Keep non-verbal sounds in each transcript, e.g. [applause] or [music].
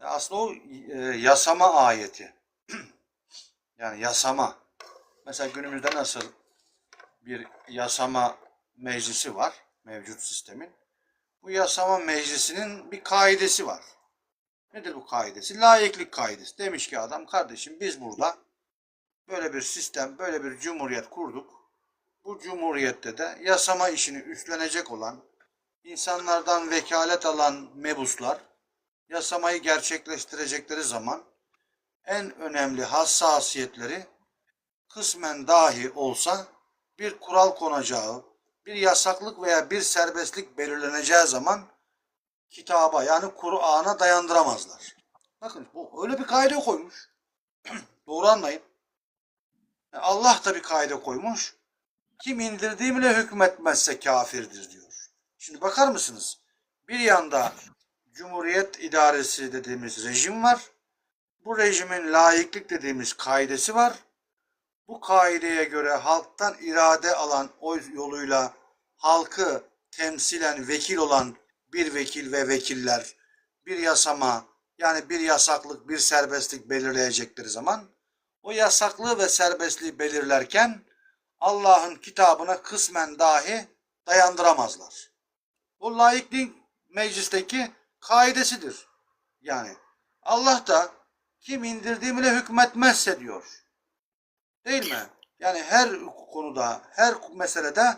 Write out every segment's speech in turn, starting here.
Aslında o e, yasama ayeti. [clears throat] yani yasama. Mesela günümüzde nasıl bir yasama meclisi var mevcut sistemin. Bu yasama meclisinin bir kaidesi var. Nedir bu kaidesi? Layıklık kaidesi. Demiş ki adam kardeşim biz burada böyle bir sistem, böyle bir cumhuriyet kurduk. Bu cumhuriyette de yasama işini üstlenecek olan, insanlardan vekalet alan mebuslar yasamayı gerçekleştirecekleri zaman en önemli hassasiyetleri kısmen dahi olsa bir kural konacağı, bir yasaklık veya bir serbestlik belirleneceği zaman kitaba yani Kur'an'a dayandıramazlar. Bakın bu öyle bir kaide koymuş. [clears throat] Doğru anlayın. E, Allah da bir kaide koymuş. Kim indirdiğimle hükmetmezse kafirdir diyor. Şimdi bakar mısınız? Bir yanda Cumhuriyet idaresi dediğimiz rejim var. Bu rejimin layıklık dediğimiz kaidesi var. Bu kaideye göre halktan irade alan oy yoluyla halkı temsilen vekil olan bir vekil ve vekiller bir yasama yani bir yasaklık bir serbestlik belirleyecekleri zaman o yasaklığı ve serbestliği belirlerken Allah'ın kitabına kısmen dahi dayandıramazlar. Bu layıklık meclisteki kaidesidir. Yani Allah da kim indirdiğimle hükmetmezse diyor. Değil mi? Yani her konuda, her meselede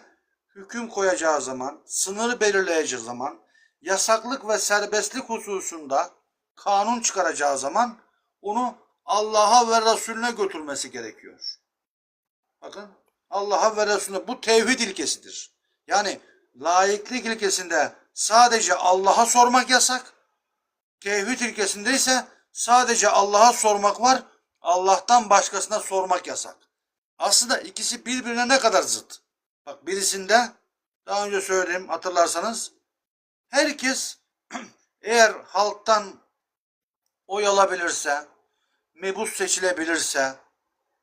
hüküm koyacağı zaman, sınır belirleyeceği zaman, yasaklık ve serbestlik hususunda kanun çıkaracağı zaman onu Allah'a ve Resulüne götürmesi gerekiyor. Bakın Allah'a ve Resulüne bu tevhid ilkesidir. Yani layıklık ilkesinde sadece Allah'a sormak yasak. Tevhid ilkesinde ise sadece Allah'a sormak var. Allah'tan başkasına sormak yasak. Aslında ikisi birbirine ne kadar zıt. Bak birisinde daha önce söyledim hatırlarsanız herkes [clears throat] eğer halktan oy alabilirse, mebus seçilebilirse,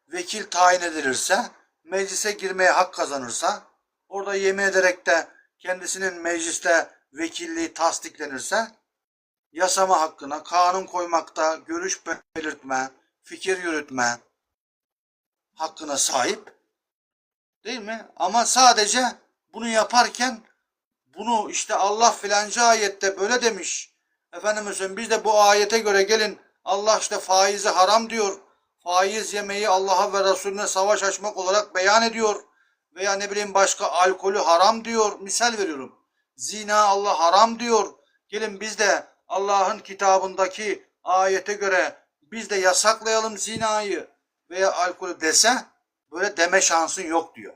vekil tayin edilirse, meclise girmeye hak kazanırsa, orada yemin ederek de kendisinin mecliste vekilliği tasdiklenirse, yasama hakkına, kanun koymakta, görüş belirtme, fikir yürütme hakkına sahip. Değil mi? Ama sadece bunu yaparken bunu işte Allah filanca ayette böyle demiş. Efendim mesela biz de bu ayete göre gelin Allah işte faizi haram diyor. Faiz yemeği Allah'a ve Resulüne savaş açmak olarak beyan ediyor. Veya ne bileyim başka alkolü haram diyor. Misal veriyorum. Zina Allah haram diyor. Gelin biz de Allah'ın kitabındaki ayete göre biz de yasaklayalım zinayı veya alkolü dese böyle deme şansın yok diyor.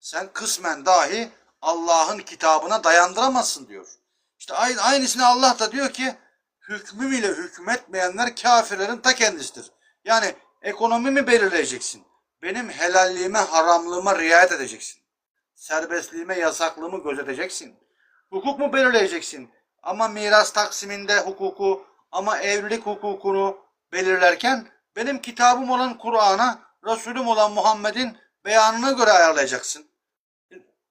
Sen kısmen dahi Allah'ın kitabına dayandıramazsın diyor. İşte aynı, aynısını Allah da diyor ki hükmüm ile hükmetmeyenler kafirlerin ta kendisidir. Yani ekonomimi belirleyeceksin. Benim helalliğime, haramlığıma riayet edeceksin. Serbestliğime, yasaklığımı gözeteceksin. Hukuk mu belirleyeceksin? Ama miras taksiminde hukuku, ama evlilik hukukunu belirlerken benim kitabım olan Kur'an'a, Resulüm olan Muhammed'in beyanına göre ayarlayacaksın.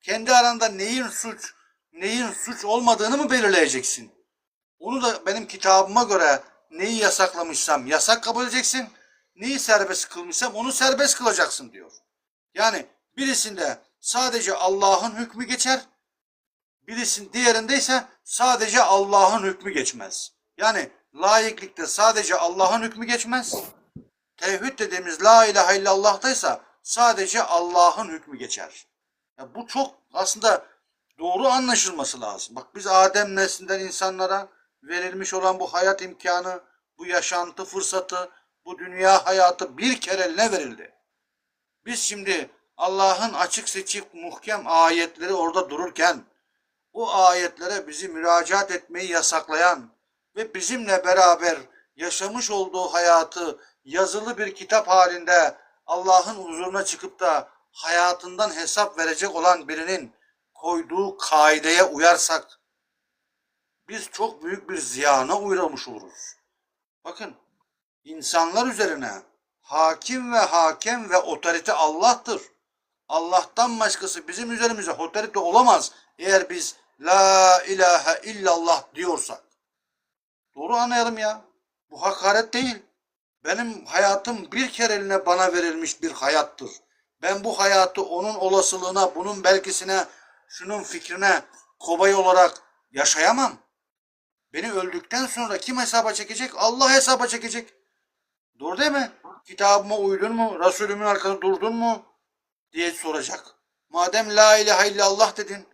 Kendi aranda neyin suç, neyin suç olmadığını mı belirleyeceksin? Onu da benim kitabıma göre neyi yasaklamışsam yasak kabul edeceksin. Neyi serbest kılmışsam onu serbest kılacaksın diyor. Yani birisinde sadece Allah'ın hükmü geçer. Birisinin diğerinde ise sadece Allah'ın hükmü geçmez. Yani layıklıkta sadece Allah'ın hükmü geçmez. Tevhid dediğimiz la ilahe illallah'taysa sadece Allah'ın hükmü geçer. Ya bu çok aslında doğru anlaşılması lazım. Bak biz Adem neslinden insanlara verilmiş olan bu hayat imkanı, bu yaşantı fırsatı, bu dünya hayatı bir kereliğine verildi. Biz şimdi Allah'ın açık seçik muhkem ayetleri orada dururken o ayetlere bizi müracaat etmeyi yasaklayan ve bizimle beraber yaşamış olduğu hayatı yazılı bir kitap halinde Allah'ın huzuruna çıkıp da hayatından hesap verecek olan birinin koyduğu kaideye uyarsak biz çok büyük bir ziyana uğramış oluruz. Bakın insanlar üzerine hakim ve hakem ve otorite Allah'tır. Allah'tan başkası bizim üzerimize otorite olamaz eğer biz la ilahe illallah diyorsak. Doğru anlayalım ya. Bu hakaret değil. Benim hayatım bir kereliğine bana verilmiş bir hayattır. Ben bu hayatı onun olasılığına, bunun belkisine, şunun fikrine kobay olarak yaşayamam. Beni öldükten sonra kim hesaba çekecek? Allah hesaba çekecek. Doğru değil mi? Kitabıma uydun mu? Resulümün arkasında durdun mu? Diye soracak. Madem la ilahe illallah dedin,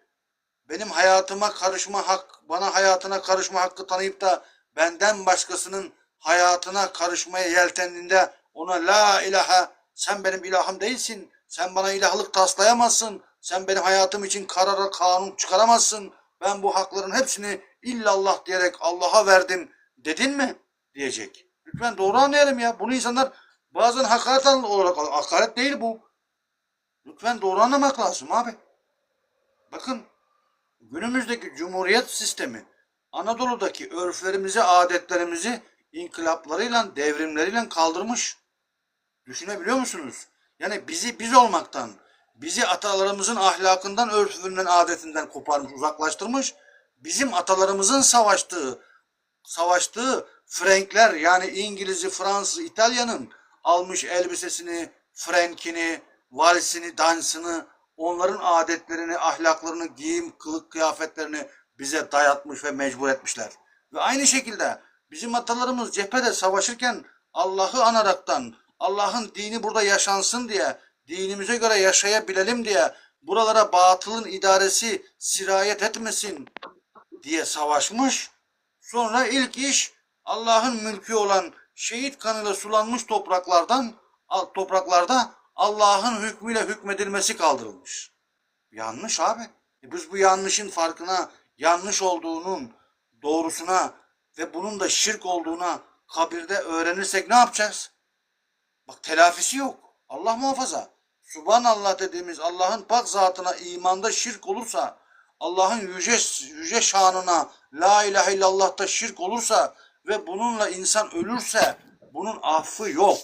benim hayatıma karışma hak, bana hayatına karışma hakkı tanıyıp da benden başkasının hayatına karışmaya yeltendiğinde ona la ilahe sen benim ilahım değilsin. Sen bana ilahlık taslayamazsın. Sen benim hayatım için karara kanun çıkaramazsın. Ben bu hakların hepsini illallah diyerek Allah'a verdim dedin mi? Diyecek. Lütfen doğru anlayalım ya. Bunu insanlar bazen hakaret olarak hakaret değil bu. Lütfen doğru anlamak lazım abi. Bakın günümüzdeki cumhuriyet sistemi Anadolu'daki örflerimizi, adetlerimizi inkılaplarıyla, devrimleriyle kaldırmış. Düşünebiliyor musunuz? Yani bizi biz olmaktan, bizi atalarımızın ahlakından, örfünden, adetinden koparmış, uzaklaştırmış. Bizim atalarımızın savaştığı, savaştığı Frankler yani İngiliz'i, Fransız, İtalya'nın almış elbisesini, Frankini, valsini, dansını, onların adetlerini, ahlaklarını, giyim, kılık kıyafetlerini bize dayatmış ve mecbur etmişler. Ve aynı şekilde bizim atalarımız cephede savaşırken Allah'ı anaraktan, Allah'ın dini burada yaşansın diye, dinimize göre yaşayabilelim diye, buralara batılın idaresi sirayet etmesin diye savaşmış. Sonra ilk iş Allah'ın mülkü olan şehit kanıyla sulanmış topraklardan topraklarda Allah'ın hükmüyle hükmedilmesi kaldırılmış. Yanlış abi. E biz bu yanlışın farkına, yanlış olduğunun doğrusuna ve bunun da şirk olduğuna kabirde öğrenirsek ne yapacağız? Bak telafisi yok. Allah muhafaza. Subhanallah dediğimiz Allah'ın pak zatına imanda şirk olursa, Allah'ın yüce, yüce şanına la ilahe illallah'ta şirk olursa ve bununla insan ölürse bunun affı yok.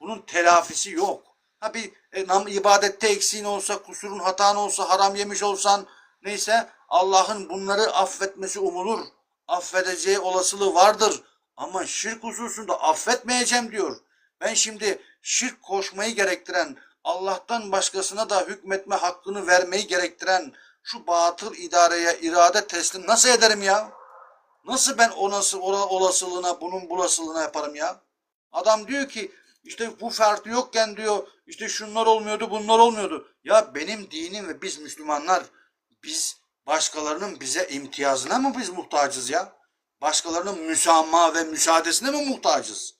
Bunun telafisi yok. Ha bir e, nam, ibadette eksiğin olsa, kusurun hatan olsa, haram yemiş olsan neyse Allah'ın bunları affetmesi umulur. Affedeceği olasılığı vardır. Ama şirk hususunda affetmeyeceğim diyor. Ben şimdi şirk koşmayı gerektiren, Allah'tan başkasına da hükmetme hakkını vermeyi gerektiren şu batıl idareye irade teslim nasıl ederim ya? Nasıl ben o nasıl ona olasılığına bunun bulasılığına yaparım ya? Adam diyor ki işte bu farklı yokken diyor işte şunlar olmuyordu bunlar olmuyordu. Ya benim dinim ve biz Müslümanlar biz başkalarının bize imtiyazına mı biz muhtacız ya? Başkalarının müsamaha ve müsaadesine mi muhtacız?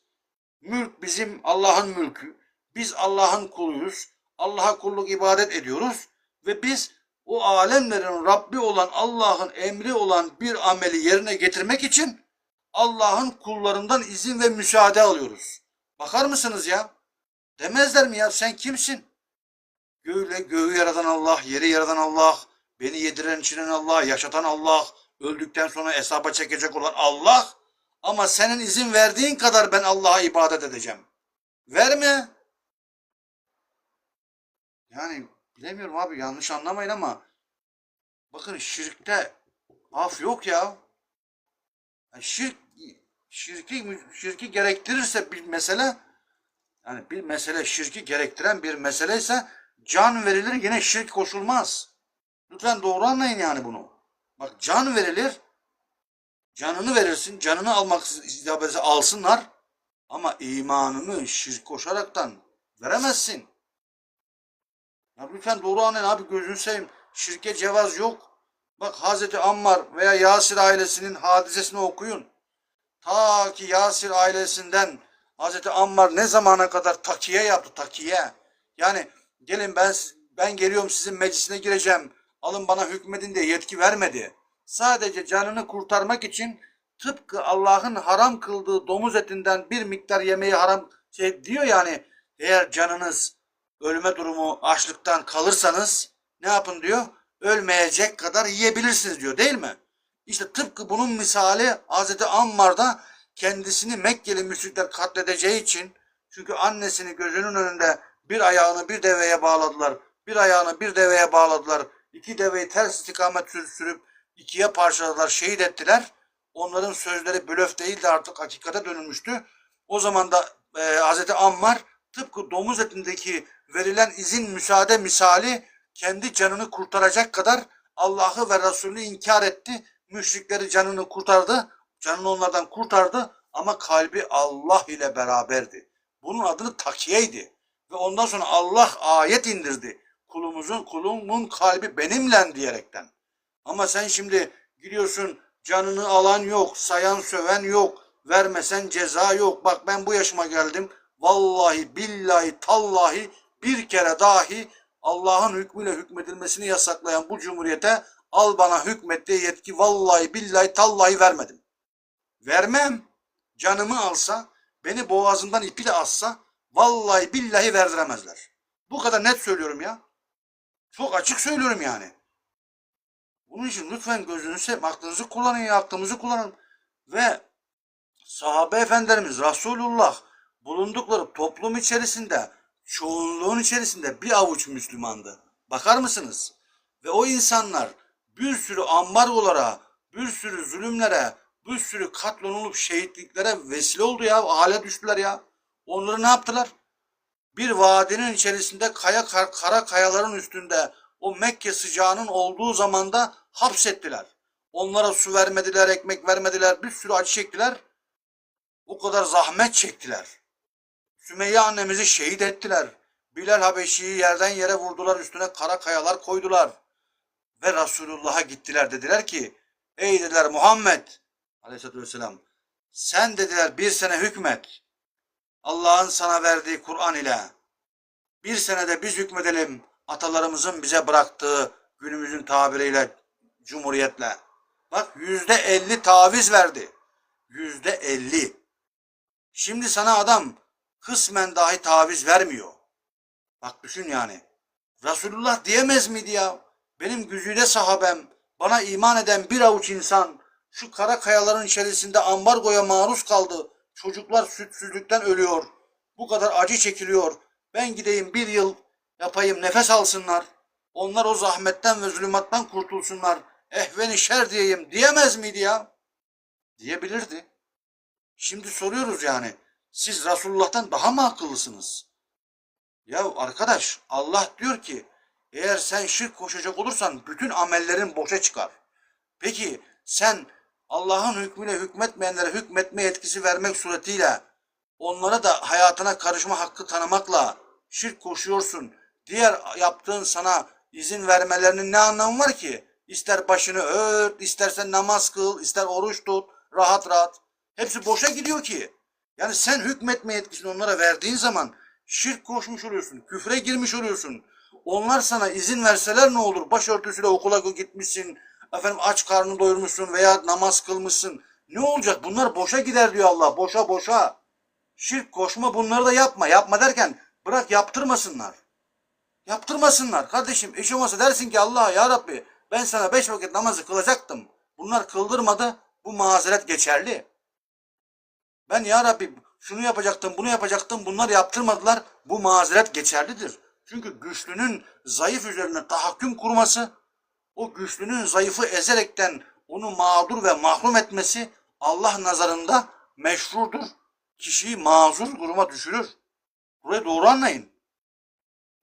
Mülk bizim Allah'ın mülkü. Biz Allah'ın kuluyuz. Allah'a kulluk ibadet ediyoruz. Ve biz o alemlerin Rabbi olan Allah'ın emri olan bir ameli yerine getirmek için Allah'ın kullarından izin ve müsaade alıyoruz. Bakar mısınız ya? Demezler mi ya sen kimsin? Göğle göğü yaratan Allah, yeri yaratan Allah, beni yediren içiren Allah, yaşatan Allah, öldükten sonra hesaba çekecek olan Allah. Ama senin izin verdiğin kadar ben Allah'a ibadet edeceğim. Verme. Yani bilemiyorum abi yanlış anlamayın ama bakın şirkte af yok ya. Yani şirk şirki şirki gerektirirse bir mesele yani bir mesele şirki gerektiren bir mesele ise can verilir yine şirk koşulmaz. Lütfen doğru anlayın yani bunu. Bak can verilir canını verirsin canını almak isabetse alsınlar ama imanını şirk koşaraktan veremezsin. Ya lütfen doğru anlayın abi gözünü seveyim. Şirke cevaz yok. Bak Hazreti Ammar veya Yasir ailesinin hadisesini okuyun. Ta ki Yasir ailesinden Hazreti Ammar ne zamana kadar takiye yaptı takiye. Yani gelin ben ben geliyorum sizin meclisine gireceğim. Alın bana hükmedin diye yetki vermedi. Sadece canını kurtarmak için tıpkı Allah'ın haram kıldığı domuz etinden bir miktar yemeği haram şey diyor yani eğer canınız ölme durumu açlıktan kalırsanız ne yapın diyor? Ölmeyecek kadar yiyebilirsiniz diyor değil mi? İşte tıpkı bunun misali Hazreti Ammar'da kendisini Mekkeli müşrikler katledeceği için çünkü annesini gözünün önünde bir ayağını bir deveye bağladılar. Bir ayağını bir deveye bağladılar. İki deveyi ters istikamet sür- sürüp ikiye parçaladılar, şehit ettiler. Onların sözleri blöf değil de artık hakikate dönülmüştü. O zaman da e, Hazreti Ammar tıpkı domuz etindeki verilen izin müsaade misali kendi canını kurtaracak kadar Allah'ı ve Resulünü inkar etti. Müşrikleri canını kurtardı. Canını onlardan kurtardı ama kalbi Allah ile beraberdi. Bunun adını takiyeydi. Ve ondan sonra Allah ayet indirdi. Kulumuzun, kulumun kalbi benimle diyerekten. Ama sen şimdi gidiyorsun canını alan yok, sayan söven yok, vermesen ceza yok. Bak ben bu yaşıma geldim. Vallahi billahi tallahi bir kere dahi Allah'ın hükmüyle hükmedilmesini yasaklayan bu cumhuriyete al bana hükmet yetki vallahi billahi tallahi vermedim. Vermem. Canımı alsa, beni boğazından ipiyle assa vallahi billahi verdiremezler. Bu kadar net söylüyorum ya. Çok açık söylüyorum yani. Bunun için lütfen gözünüzü aklınızı kullanın ya, aklımızı kullanın. Ve sahabe efendilerimiz Resulullah bulundukları toplum içerisinde, çoğunluğun içerisinde bir avuç Müslümandı. Bakar mısınız? Ve o insanlar bir sürü ambargolara, bir sürü zulümlere, bir sürü katlanılıp şehitliklere vesile oldu ya. Hale düştüler ya. Onları ne yaptılar? Bir vadinin içerisinde kaya kar- kara kayaların üstünde o Mekke sıcağının olduğu zamanda hapsettiler. Onlara su vermediler, ekmek vermediler, bir sürü acı çektiler. O kadar zahmet çektiler. Sümeyye annemizi şehit ettiler. Bilal Habeşi'yi yerden yere vurdular, üstüne kara kayalar koydular. Ve Resulullah'a gittiler dediler ki, ey dediler Muhammed aleyhissalatü vesselam, sen dediler bir sene hükmet. Allah'ın sana verdiği Kur'an ile bir senede biz hükmedelim atalarımızın bize bıraktığı günümüzün tabiriyle cumhuriyetle. Bak yüzde elli taviz verdi. Yüzde elli. Şimdi sana adam kısmen dahi taviz vermiyor. Bak düşün yani. Resulullah diyemez miydi ya? Benim güzide sahabem, bana iman eden bir avuç insan şu kara kayaların içerisinde ambargoya maruz kaldı. Çocuklar sütsüzlükten ölüyor. Bu kadar acı çekiliyor. Ben gideyim bir yıl yapayım nefes alsınlar. Onlar o zahmetten ve zulümattan kurtulsunlar. Ehveni şer diyeyim diyemez miydi ya? Diyebilirdi. Şimdi soruyoruz yani. Siz Resulullah'tan daha mı akıllısınız? Ya arkadaş Allah diyor ki eğer sen şirk koşacak olursan bütün amellerin boşa çıkar. Peki sen Allah'ın hükmüyle hükmetmeyenlere hükmetme yetkisi vermek suretiyle onlara da hayatına karışma hakkı tanımakla şirk koşuyorsun. Diğer yaptığın sana izin vermelerinin ne anlamı var ki? İster başını ört, istersen namaz kıl, ister oruç tut, rahat rahat. Hepsi boşa gidiyor ki. Yani sen hükmetme yetkisini onlara verdiğin zaman şirk koşmuş oluyorsun, küfre girmiş oluyorsun. Onlar sana izin verseler ne olur? Başörtüsüyle okula gitmişsin, efendim aç karnını doyurmuşsun veya namaz kılmışsın. Ne olacak? Bunlar boşa gider diyor Allah. Boşa boşa. Şirk koşma bunları da yapma. Yapma derken bırak yaptırmasınlar. Yaptırmasınlar. Kardeşim eş olmasa dersin ki Allah'a ya Rabbi ben sana beş vakit namazı kılacaktım. Bunlar kıldırmadı. Bu mazeret geçerli. Ben ya Rabbi şunu yapacaktım, bunu yapacaktım. Bunlar yaptırmadılar. Bu mazeret geçerlidir. Çünkü güçlünün zayıf üzerine tahakküm kurması, o güçlünün zayıfı ezerekten onu mağdur ve mahrum etmesi Allah nazarında meşrudur. Kişiyi mazur duruma düşürür. Burayı doğru anlayın.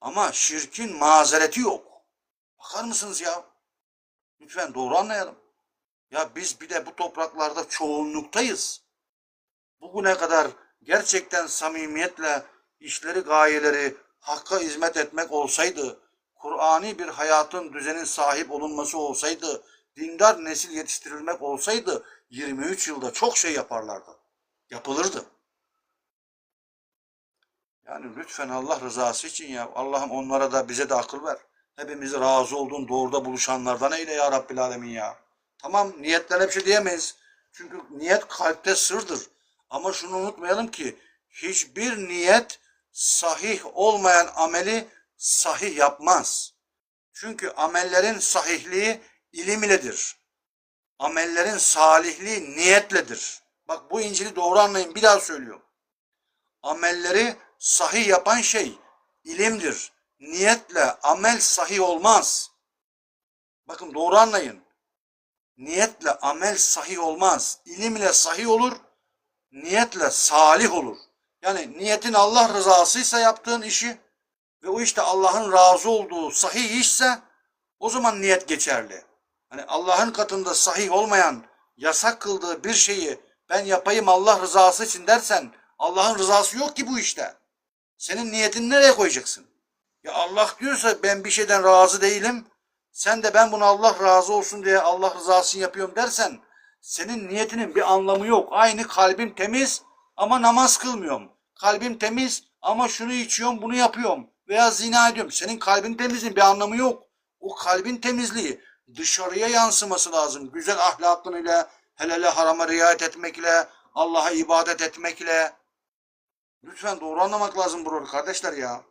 Ama şirkin mazereti yok. Bakar mısınız ya? Lütfen doğru anlayalım. Ya biz bir de bu topraklarda çoğunluktayız. Bugüne kadar gerçekten samimiyetle işleri, gayeleri hakka hizmet etmek olsaydı, Kur'ani bir hayatın düzenin sahip olunması olsaydı, dindar nesil yetiştirilmek olsaydı 23 yılda çok şey yaparlardı. Yapılırdı. Yani lütfen Allah rızası için ya Allah'ım onlara da bize de akıl ver. Hepimizi razı olduğun doğruda buluşanlardan eyle ya Rabbil Alemin ya. Tamam niyetlerine bir şey diyemeyiz. Çünkü niyet kalpte sırdır. Ama şunu unutmayalım ki hiçbir niyet sahih olmayan ameli sahih yapmaz. Çünkü amellerin sahihliği ilim iledir. Amellerin salihliği niyetledir. Bak bu İncil'i doğru anlayın bir daha söylüyorum. Amelleri sahih yapan şey ilimdir. Niyetle amel sahih olmaz. Bakın doğru anlayın. niyetle amel sahih olmaz. İlim ile sahih olur, niyetle salih olur. Yani niyetin Allah rızasıysa yaptığın işi ve o işte Allah'ın razı olduğu sahih işse o zaman niyet geçerli. Hani Allah'ın katında sahih olmayan, yasak kıldığı bir şeyi ben yapayım Allah rızası için dersen Allah'ın rızası yok ki bu işte. Senin niyetini nereye koyacaksın? Ya Allah diyorsa ben bir şeyden razı değilim. Sen de ben bunu Allah razı olsun diye Allah rızası yapıyorum dersen senin niyetinin bir anlamı yok. Aynı kalbim temiz ama namaz kılmıyorum. Kalbim temiz ama şunu içiyorum bunu yapıyorum. Veya zina ediyorum. Senin kalbin temizliğin bir anlamı yok. O kalbin temizliği dışarıya yansıması lazım. Güzel ahlakın ile, hele harama riayet etmekle, Allah'a ibadet etmekle. Lütfen doğru anlamak lazım buraları kardeşler ya.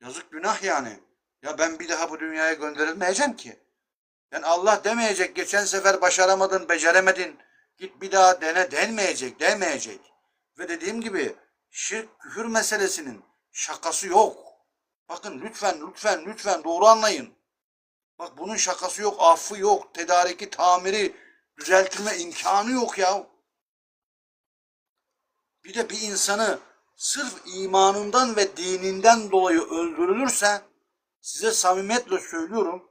Yazık günah yani. Ya ben bir daha bu dünyaya gönderilmeyeceğim ki. Yani Allah demeyecek geçen sefer başaramadın, beceremedin. Git bir daha dene denmeyecek, demeyecek. Ve dediğim gibi şirk küfür meselesinin şakası yok. Bakın lütfen lütfen lütfen doğru anlayın. Bak bunun şakası yok, affı yok, tedariki, tamiri, düzeltilme imkanı yok ya. Bir de bir insanı sırf imanından ve dininden dolayı öldürülürse size samimiyetle söylüyorum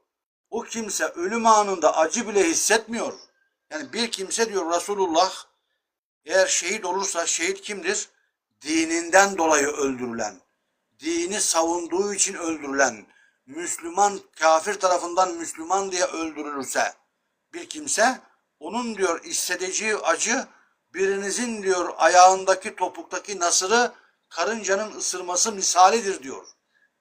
o kimse ölüm anında acı bile hissetmiyor. Yani bir kimse diyor Resulullah eğer şehit olursa şehit kimdir? Dininden dolayı öldürülen, dini savunduğu için öldürülen, Müslüman kafir tarafından Müslüman diye öldürülürse bir kimse onun diyor hissedeceği acı birinizin diyor ayağındaki topuktaki nasırı karıncanın ısırması misalidir diyor.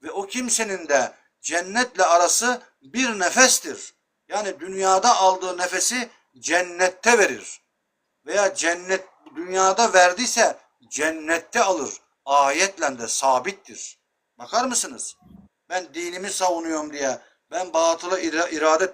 Ve o kimsenin de cennetle arası bir nefestir. Yani dünyada aldığı nefesi cennette verir. Veya cennet dünyada verdiyse cennette alır. Ayetle de sabittir. Bakar mısınız? Ben dinimi savunuyorum diye ben batıla ira- irade